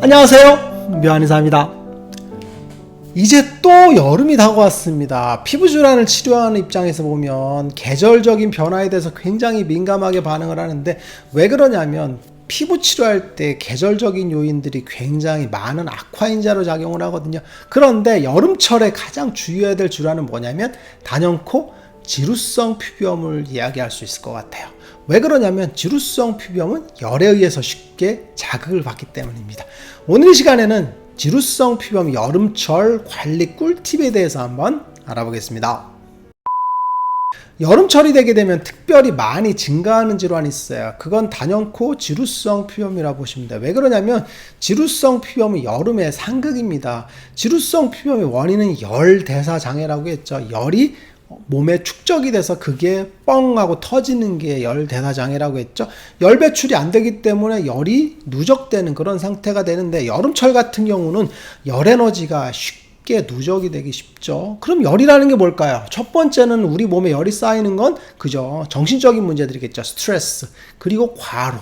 안녕하세요. 묘한의사입니다. 이제 또 여름이 다가왔습니다. 피부 질환을 치료하는 입장에서 보면 계절적인 변화에 대해서 굉장히 민감하게 반응을 하는데 왜 그러냐면 피부 치료할 때 계절적인 요인들이 굉장히 많은 악화인자로 작용을 하거든요. 그런데 여름철에 가장 주의해야 될 질환은 뭐냐면 단연코 지루성 피부염을 이야기할 수 있을 것 같아요. 왜 그러냐면 지루성 피부염은 열에 의해서 쉽게 자극을 받기 때문입니다. 오늘 이 시간에는 지루성 피부염 여름철 관리 꿀팁에 대해서 한번 알아보겠습니다. 여름철이 되게 되면 특별히 많이 증가하는 질환이 있어요. 그건 단연코 지루성 피부염이라고 보시면 돼요. 왜 그러냐면 지루성 피부염은 여름의 상극입니다. 지루성 피부염의 원인은 열 대사 장애라고 했죠. 열이 몸에 축적이 돼서 그게 뻥 하고 터지는 게 열 대사 장애라고 했죠. 열 배출이 안 되기 때문에 열이 누적되는 그런 상태가 되는데 여름철 같은 경우는 열 에너지가 쉽게 누적이 되기 쉽죠. 그럼 열이라는 게 뭘까요? 첫 번째는 우리 몸에 열이 쌓이는 건 그죠. 정신적인 문제들이겠죠. 스트레스. 그리고 과로.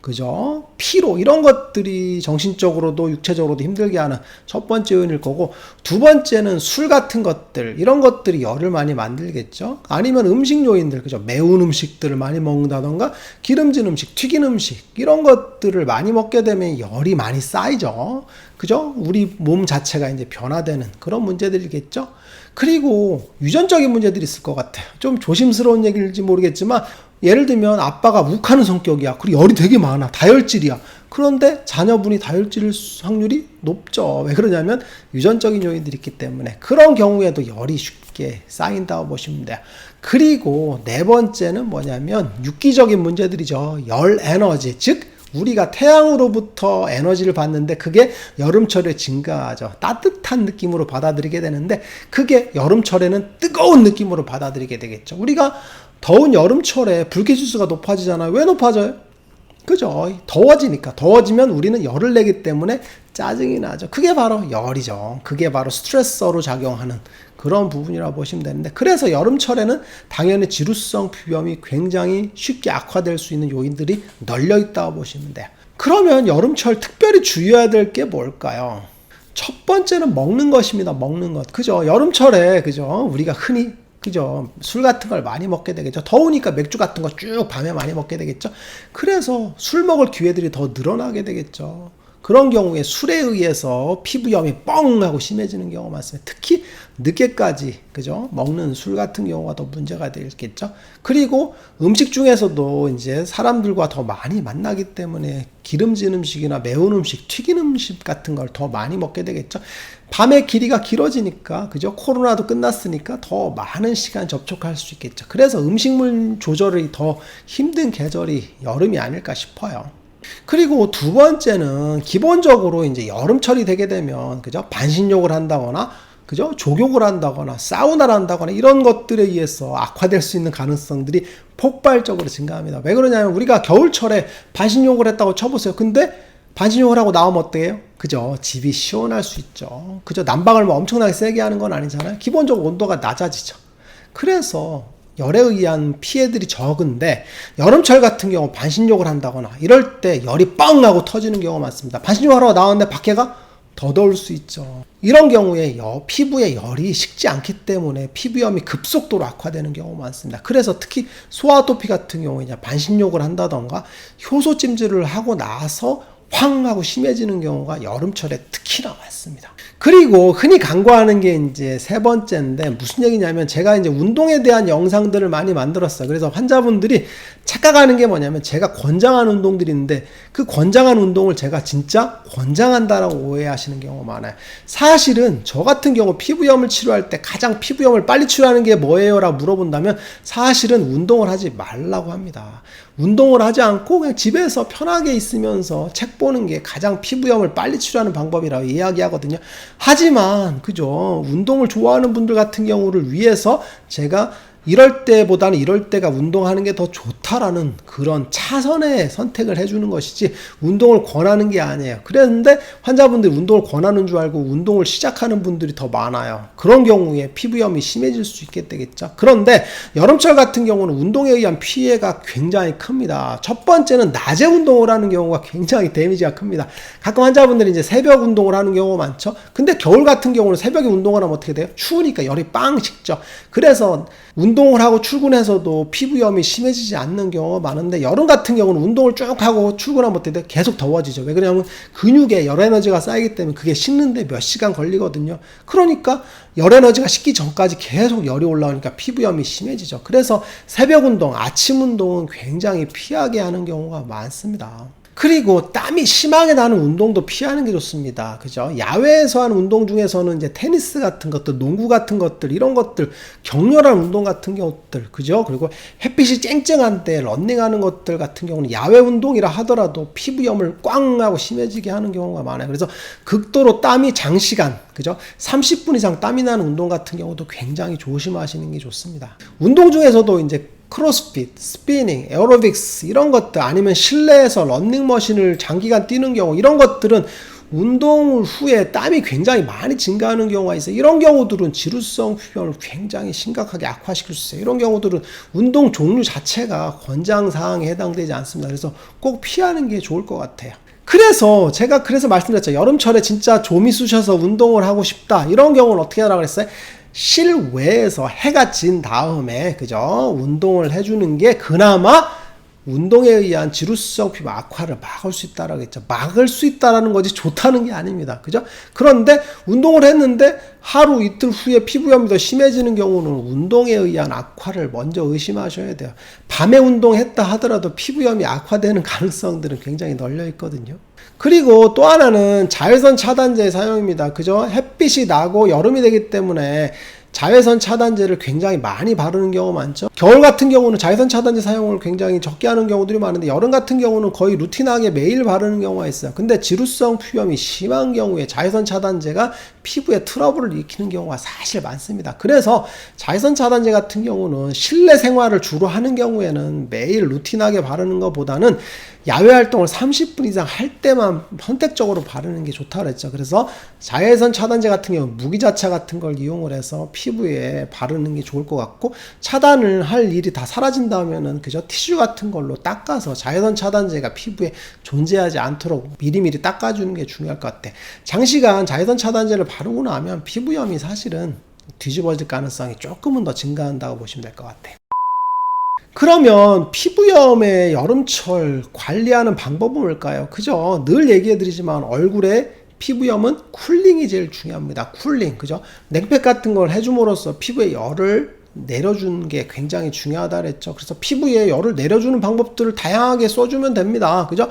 그죠? 피로 이런 것들이 정신적으로도 육체적으로도 힘들게 하는 첫 번째 요인일 거고 두 번째는 술 같은 것들 이런 것들이 열을 많이 만들겠죠. 아니면 음식 요인들 그죠? 매운 음식들을 많이 먹는다던가 기름진 음식, 튀긴 음식 이런 것들을 많이 먹게 되면 열이 많이 쌓이죠. 그죠? 우리 몸 자체가 이제 변화되는 그런 문제들이겠죠. 그리고 유전적인 문제들이 있을 것 같아요. 좀 조심스러운 얘기일지 모르겠지만 예를 들면 아빠가 욱하는 성격이야. 그리고 열이 되게 많아. 다혈질이야. 그런데 자녀분이 다혈질 확률이 높죠. 왜 그러냐면 유전적인 요인들이 있기 때문에 그런 경우에도 열이 쉽게 쌓인다고 보시면 돼요. 그리고 네 번째는 뭐냐면 육기적인 문제들이죠. 열 에너지, 즉 우리가 태양으로부터 에너지를 받는데 그게 여름철에 증가하죠. 따뜻한 느낌으로 받아들이게 되는데 그게 여름철에는 뜨거운 느낌으로 받아들이게 되겠죠. 우리가 더운 여름철에 불쾌지수가 높아지잖아요. 왜 높아져요? 그죠? 더워지니까. 더워지면 우리는 열을 내기 때문에 짜증이 나죠. 그게 바로 열이죠. 그게 바로 스트레서로 작용하는 그런 부분이라고 보시면 되는데 그래서 여름철에는 당연히 지루성 피부염이 굉장히 쉽게 악화될 수 있는 요인들이 널려 있다고 보시면 돼요. 그러면 여름철 특별히 주의해야 될 게 뭘까요? 첫 번째는 먹는 것입니다. 먹는 것. 그죠? 여름철에 그죠? 우리가 흔히 그죠? 술 같은 걸 많이 먹게 되겠죠. 더우니까 맥주 같은 거 쭉 밤에 많이 먹게 되겠죠. 그래서 술 먹을 기회들이 더 늘어나게 되겠죠. 그런 경우에 술에 의해서 피부염이 뻥 하고 심해지는 경우가 많습니다. 특히 늦게까지 그죠 먹는 술 같은 경우가 더 문제가 되겠죠. 그리고 음식 중에서도 이제 사람들과 더 많이 만나기 때문에 기름진 음식이나 매운 음식, 튀긴 음식 같은 걸 더 많이 먹게 되겠죠. 밤의 길이가 길어지니까 그죠 코로나도 끝났으니까 더 많은 시간 접촉할 수 있겠죠. 그래서 음식물 조절이 더 힘든 계절이 여름이 아닐까 싶어요. 그리고 두 번째는 기본적으로 이제 여름철이 되게 되면 그죠 반신욕을 한다거나 그죠 족욕을 한다거나 사우나를 한다거나 이런 것들에 의해서 악화될 수 있는 가능성들이 폭발적으로 증가합니다. 왜 그러냐면 우리가 겨울철에 반신욕을 했다고 쳐보세요. 근데 반신욕을 하고 나오면 어때요? 그죠? 집이 시원할 수 있죠. 그죠? 난방을 뭐 엄청나게 세게 하는 건 아니잖아요. 기본적으로 온도가 낮아지죠. 그래서 열에 의한 피해들이 적은데 여름철 같은 경우 반신욕을 한다거나 이럴 때 열이 빵 하고 터지는 경우가 많습니다. 반신욕 하러 나왔는데 밖에가 더 더울 수 있죠. 이런 경우에 여, 피부에 열이 식지 않기 때문에 피부염이 급속도로 악화되는 경우가 많습니다. 그래서 특히 소아토피 같은 경우에 반신욕을 한다던가 효소 찜질을 하고 나서 황 하고 심해지는 경우가 여름철에 특히나 많습니다. 그리고 흔히 간과하는 게 이제 세 번째인데 무슨 얘기냐면 제가 이제 운동에 대한 영상들을 많이 만들었어요. 그래서 환자분들이 착각하는 게 뭐냐면 제가 권장한 운동들이 있는데 그 권장한 운동을 제가 진짜 권장한다라고 오해하시는 경우가 많아요. 사실은 저 같은 경우 피부염을 치료할 때 가장 피부염을 빨리 치료하는 게 뭐예요? 라고 물어본다면 사실은 운동을 하지 말라고 합니다. 운동을 하지 않고 그냥 집에서 편하게 있으면서 책 보는 게 가장 피부염을 빨리 치료하는 방법이라고 이야기하거든요. 하지만 그죠 운동을 좋아하는 분들 같은 경우를 위해서 제가 이럴 때보다는 이럴 때가 운동하는 게 더 좋다 라는 그런 차선의 선택을 해주는 것이지 운동을 권하는 게 아니에요. 그랬는데 환자분들이 운동을 권하는 줄 알고 운동을 시작하는 분들이 더 많아요. 그런 경우에 피부염이 심해질 수 있게 되겠죠. 그런데 여름철 같은 경우는 운동에 의한 피해가 굉장히 큽니다. 첫 번째는 낮에 운동을 하는 경우가 굉장히 데미지가 큽니다. 가끔 환자분들이 이제 새벽 운동을 하는 경우가 많죠. 근데 겨울 같은 경우는 새벽에 운동을 하면 어떻게 돼요? 추우니까 열이 빵 식죠. 그래서 운동을 하고 출근해서도 피부염이 심해지지 않는 경우가 많은데 여름 같은 경우는 운동을 쭉 하고 출근하면 어떻게 돼? 계속 더워지죠. 왜 그러냐면 근육에 열 에너지가 쌓이기 때문에 그게 식는데 몇 시간 걸리거든요. 그러니까 열 에너지가 식기 전까지 계속 열이 올라오니까 피부염이 심해지죠. 그래서 새벽 운동, 아침 운동은 굉장히 피하게 하는 경우가 많습니다. 그리고 땀이 심하게 나는 운동도 피하는 게 좋습니다. 그죠? 야외에서 하는 운동 중에서는 이제 테니스 같은 것들, 농구 같은 것들, 이런 것들, 격렬한 운동 같은 것들, 그죠? 그리고 햇빛이 쨍쨍한 때 런닝하는 것들 같은 경우는 야외 운동이라 하더라도 피부염을 꽝 하고 심해지게 하는 경우가 많아요. 그래서 극도로 땀이 장시간, 그죠? 30분 이상 땀이 나는 운동 같은 경우도 굉장히 조심하시는 게 좋습니다. 운동 중에서도 이제 크로스핏, 스피닝, 에어로빅스 이런 것들 아니면 실내에서 런닝머신을 장기간 뛰는 경우 이런 것들은 운동 후에 땀이 굉장히 많이 증가하는 경우가 있어요. 이런 경우들은 지루성 피부염을 굉장히 심각하게 악화시킬 수 있어요. 이런 경우들은 운동 종류 자체가 권장 사항에 해당되지 않습니다. 그래서 꼭 피하는 게 좋을 것 같아요. 그래서 제가 그래서 말씀드렸죠. 여름철에 진짜 좀이 쑤셔서 운동을 하고 싶다. 이런 경우는 어떻게 하라고 그랬어요? 실외에서 해가 진 다음에 그죠? 운동을 해주는 게 그나마 운동에 의한 지루성 피부 악화를 막을 수 있다라고 했죠. 막을 수 있다라는 거지 좋다는 게 아닙니다. 그죠? 그런데 운동을 했는데 하루 이틀 후에 피부염이 더 심해지는 경우는 운동에 의한 악화를 먼저 의심하셔야 돼요. 밤에 운동했다 하더라도 피부염이 악화되는 가능성들은 굉장히 널려 있거든요. 그리고 또 하나는 자외선 차단제 사용입니다. 그죠? 햇빛이 나고 여름이 되기 때문에 자외선 차단제를 굉장히 많이 바르는 경우 많죠. 겨울 같은 경우는 자외선 차단제 사용을 굉장히 적게 하는 경우들이 많은데 여름 같은 경우는 거의 루틴하게 매일 바르는 경우가 있어요. 근데 지루성 피부염이 심한 경우에 자외선 차단제가 피부에 트러블을 일으키는 경우가 사실 많습니다. 그래서 자외선 차단제 같은 경우는 실내 생활을 주로 하는 경우에는 매일 루틴하게 바르는 것보다는 야외 활동을 30분 이상 할 때만 선택적으로 바르는 게 좋다고 그랬죠. 그래서 자외선 차단제 같은 경우 무기자차 같은 걸 이용을 해서 피부에 바르는 게 좋을 것 같고 차단을 할 일이 다 사라진다면은 그저 티슈 같은 걸로 닦아서 자외선 차단제가 피부에 존재하지 않도록 미리미리 닦아주는 게 중요할 것 같아. 장시간 자외선 차단제를 바르고 나면 피부염이 사실은 뒤집어질 가능성이 조금은 더 증가한다고 보시면 될 것 같아. 그러면 피부염의 여름철 관리하는 방법은 뭘까요? 그죠? 늘 얘기해드리지만 얼굴에 피부염은 쿨링이 제일 중요합니다. 쿨링, 그죠? 냉팩 같은 걸 해줌으로써 피부에 열을 내려주는 게 굉장히 중요하다 그랬죠. 그래서 피부에 열을 내려주는 방법들을 다양하게 써주면 됩니다. 그죠?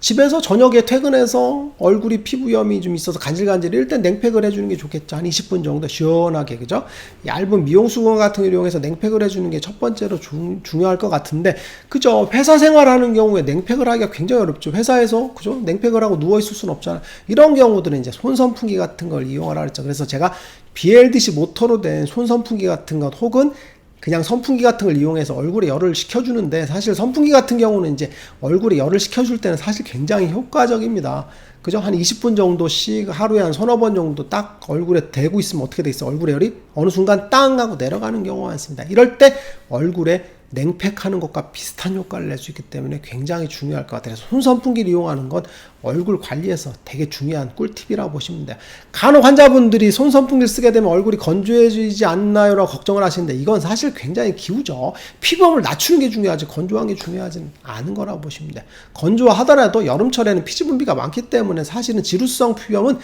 집에서 저녁에 퇴근해서 얼굴이 피부염이 좀 있어서 간질간질 일단 냉팩을 해주는 게 좋겠죠. 한 20분 정도 시원하게 그죠? 얇은 미용수건 같은 걸 이용해서 냉팩을 해주는 게 첫 번째로 중, 중요할 것 같은데 그죠? 회사 생활하는 경우에 냉팩을 하기가 굉장히 어렵죠. 회사에서 그죠? 냉팩을 하고 누워 있을 수는 없잖아. 이런 경우들은 이제 손선풍기 같은 걸 이용하라 그랬죠. 그래서 제가 BLDC 모터로 된 손선풍기 같은 것 혹은 그냥 선풍기 같은 걸 이용해서 얼굴에 열을 식혀주는데 사실 선풍기 같은 경우는 이제 얼굴에 열을 식혀줄 때는 사실 굉장히 효과적입니다. 그죠? 한 20분 정도씩 하루에 한 서너 번 정도 딱 얼굴에 대고 있으면 어떻게 돼 있어? 얼굴에 열이 어느 순간 땅 하고 내려가는 경우가 많습니다. 이럴 때 얼굴에 냉팩하는 것과 비슷한 효과를 낼 수 있기 때문에 굉장히 중요할 것 같아요. 손 선풍기를 이용하는 건 얼굴 관리에서 되게 중요한 꿀팁이라고 보시면 돼요. 간혹 환자분들이 손 선풍기를 쓰게 되면 얼굴이 건조해지지 않나요라고 걱정을 하시는데 이건 사실 굉장히 기우죠. 피부염을 낮추는 게 중요하지 건조한 게 중요하지 않은 거라고 보시면 돼요. 건조하더라도 여름철에는 피지 분비가 많기 때문에 사실은 지루성 피부염은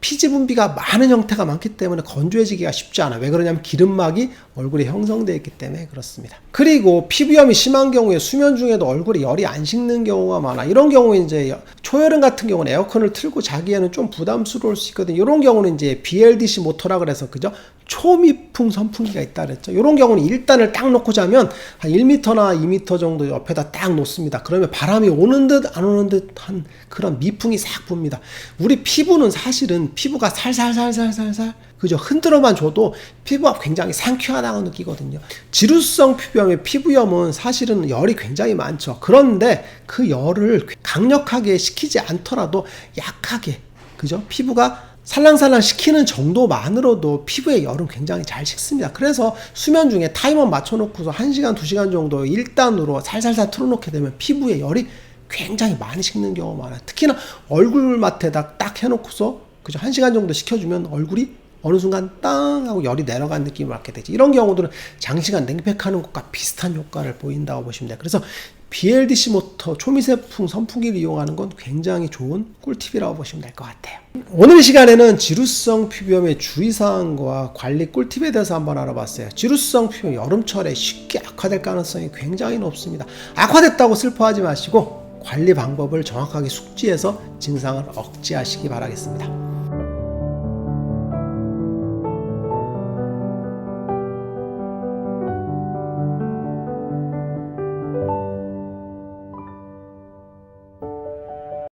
피지 분비가 많은 형태가 많기 때문에 건조해지기가 쉽지 않아. 왜 그러냐면 기름막이 얼굴에 형성되어 있기 때문에 그렇습니다. 그리고 피부염이 심한 경우에 수면 중에도 얼굴에 열이 안 식는 경우가 많아. 이런 경우에 이제 초여름 같은 경우는 에어컨을 틀고 자기에는 좀 부담스러울 수 있거든요. 이런 경우는 이제 BLDC 모터라 그래서 그죠? 초미풍 선풍기가 있다 그랬죠. 이런 경우는 1단을 딱 놓고 자면 한 1m나 2m 정도 옆에다 딱 놓습니다. 그러면 바람이 오는 듯 안 오는 듯 한 그런 미풍이 싹 붑니다. 우리 피부는 사실은 피부가 살살살살살살 그죠 흔들어만 줘도 피부가 굉장히 상쾌하다고 느끼거든요. 지루성 피부염의 피부염은 사실은 열이 굉장히 많죠. 그런데 그 열을 강력하게 식히지 않더라도 약하게 그죠 피부가 살랑살랑 식히는 정도만으로도 피부의 열은 굉장히 잘 식습니다. 그래서 수면 중에 타이머 맞춰놓고서 1시간, 2시간 정도 1단으로 살살살 틀어놓게 되면 피부의 열이 굉장히 많이 식는 경우가 많아요. 특히나 얼굴 맛에다 딱 해놓고서 그죠? 1시간 정도 식혀주면 얼굴이 어느 순간 땅 하고 열이 내려간 느낌을 받게 되지. 이런 경우들은 장시간 냉팩하는 것과 비슷한 효과를 보인다고 보시면 돼요. 그래서 BLDC 모터 초미세풍 선풍기를 이용하는 건 굉장히 좋은 꿀팁이라고 보시면 될 것 같아요. 오늘 시간에는 지루성 피부염의 주의사항과 관리 꿀팁에 대해서 한번 알아봤어요. 지루성 피부염 여름철에 쉽게 악화될 가능성이 굉장히 높습니다. 악화됐다고 슬퍼하지 마시고 관리 방법을 정확하게 숙지해서 증상을 억제하시기 바라겠습니다.